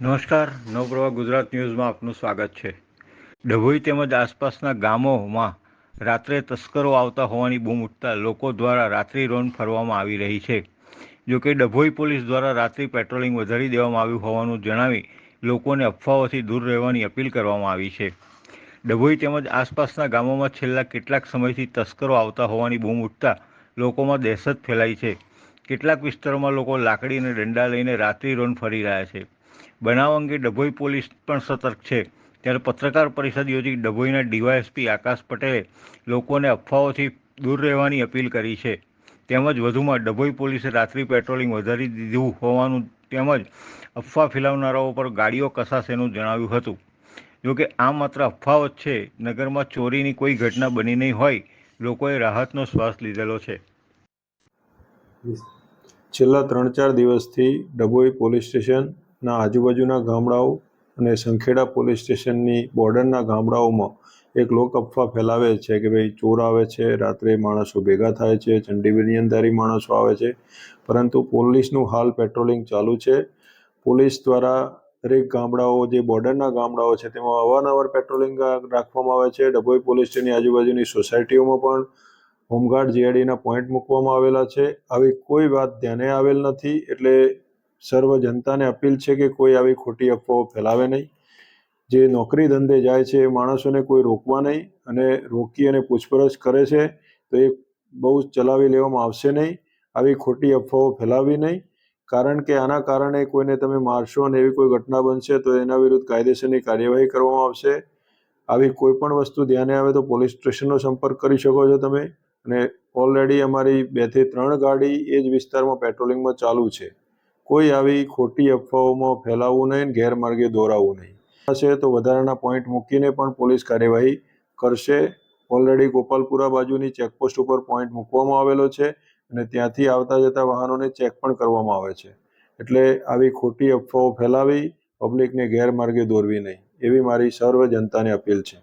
નમસ્કાર નવપ્રભા ગુજરાત ન્યૂઝમાં આપનું સ્વાગત છે. ડભોઈ તેમજ આસપાસના ગામોમાં રાત્રે તસ્કરો આવતા હોવાની બૂમ ઉઠતા લોકો દ્વારા રાત્રિ રોન ફરવામાં આવી રહી છે. જો કે ડભોઈ પોલીસ દ્વારા રાત્રિ પેટ્રોલિંગ વધારી દેવામાં આવ્યું હોવાનું જણાવી લોકોને અફવાઓથી દૂર રહેવાની અપીલ કરવામાં આવી છે. ડભોઈ તેમજ આસપાસના ગામોમાં છેલ્લા કેટલાક સમયથી તસ્કરો આવતા હોવાની બૂમ ઉઠતા લોકોમાં દહેશત ફેલાઈ છે. કેટલાક વિસ્તારોમાં લોકો લાકડી અને દંડા લઈને રાત્રિ રોન ફરી રહ્યા છે. બનાવ અંગે ડભોઈ પોલીસ પણ સતર્ક છે. ત્યારે પત્રકાર પરિષદ યોજી ડભોઈના ડીવાયએસપી આકાશ પટેલે લોકોને અફવાઓથી દૂર રહેવાની અપીલ કરી છે. તેમજ વધુમાં ડભોઈ પોલીસે રાત્રિ પેટ્રોલિંગ વધારી દીધું હોવાનું તેમજ અફવા ફેલાવનારાઓ પર ગાડીઓ કસાશેનું જણાવ્યું હતું. જોકે આ માત્ર અફવાઓ જ છે, નગરમાં ચોરીની કોઈ ઘટના બની નહીં હોય, લોકોએ રાહતનો શ્વાસ લીધેલો છે. છેલ્લા ત્રણ ચાર દિવસથી ડભોઈ પોલીસ સ્ટેશનના આજુબાજુના ગામડાઓ અને સંખેડા પોલીસ સ્ટેશનની બોર્ડરના ગામડાઓમાં એક લોક અફવા ફેલાવે છે કે ભાઈ ચોર આવે છે, રાત્રે માણસો ભેગા થાય છે ચંડી બનિયનધારી માણસો આવે છે. પરંતુ પોલીસનું હાલ પેટ્રોલિંગ ચાલુ છે. પોલીસ દ્વારા દરેક ગામડાઓ, જે બોર્ડરના ગામડાઓ છે, તેમાં અવારનવાર પેટ્રોલિંગ રાખવામાં આવે છે. ડભોઈ પોલીસ સ્ટેશનની આજુબાજુની સોસાયટીઓમાં પણ હોમગાર્ડ જીઆઈડીના પોઈન્ટ મૂકવામાં આવેલા છે. આવી કોઈ વાત ધ્યાને આવેલ નથી. એટલે સર્વ જનતાને અપીલ છે કે કોઈ આવી ખોટી અફવાઓ ફેલાવે નહીં. જે નોકરી ધંધે જાય છે એ માણસોને કોઈ રોકવા નહીં અને રોકી અને પૂછપરછ કરે છે તો એ બહુ ચલાવી લેવામાં આવશે નહીં. આવી ખોટી અફવાઓ ફેલાવી નહીં. કારણ કે આના કારણે કોઈને તમે મારશો અને એવી કોઈ ઘટના બનશે તો એના વિરુદ્ધ કાયદેસરની કાર્યવાહી કરવામાં આવશે. આવી કોઈ પણ વસ્તુ ધ્યાને આવે તો પોલીસ સ્ટેશનનો સંપર્ક કરી શકો છો તમે. અને ઓલરેડી અમારી બેથી ત્રણ ગાડી એ જ વિસ્તારમાં પેટ્રોલિંગમાં ચાલુ છે. કોઈ આવી ખોટી અફવાઓમાં ફેલાવવું નહીં ગેરમાર્ગે દોરાવવું નહીં. હશે તો વધારાના પોઈન્ટ મૂકીને પણ પોલીસ કાર્યવાહી કરશે. ઓલરેડી ગોપાલપુરા બાજુની ચેકપોસ્ટ ઉપર પોઈન્ટ મૂકવામાં આવેલો છે અને ત્યાંથી આવતા જતા વાહનોને ચેક પણ કરવામાં આવે છે. એટલે આવી ખોટી અફવાઓ ફેલાવી પબ્લિકને ગેરમાર્ગે દોરવી નહીં. એવી મારી સર્વ જનતાને અપીલ છે.